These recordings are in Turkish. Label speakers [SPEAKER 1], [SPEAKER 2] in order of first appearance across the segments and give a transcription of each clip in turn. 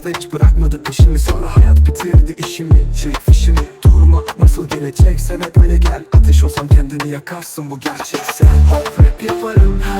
[SPEAKER 1] Başlarda hiç bırakmadı peşimi Sonra hayat bitirdi işimi. Çek fişini. Durma nasıl gelecekse hep böyle gel. Ateş olsam kendini yakarsın bu gerçekse Hop rap yaparım herkes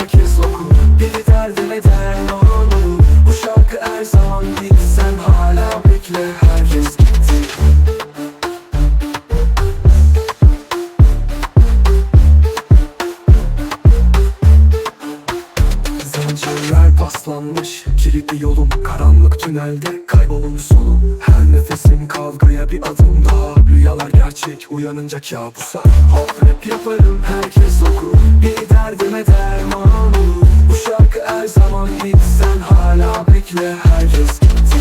[SPEAKER 1] Zincirler paslanmış Kilitli yolum karanlık tünelde Kaybolmuş solum Her nefesim kavgaya bir adım daha. Rüyalar gerçek uyanınca kabusa. Hop rap yaparım herkes okur. Bir derdime derman olur. Bu şarkı her zaman hit Sen hala bekle. Herkes gitti.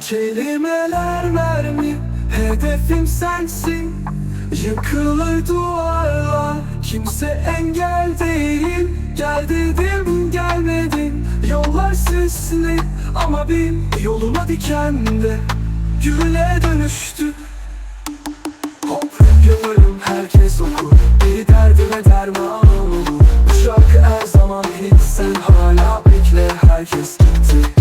[SPEAKER 1] Kelimeler Hedefim sensin. Yıkılır duvarlar. Kimse engel değil. Gel dedim gelmedin. Yollar sisli ama bin Yoluma dikende Gülüne dönüştü. Hop yaparım herkes okur. Biri derdime derman olur. Bu şarkı her zaman hit. Sen hala bekle herkes gitti.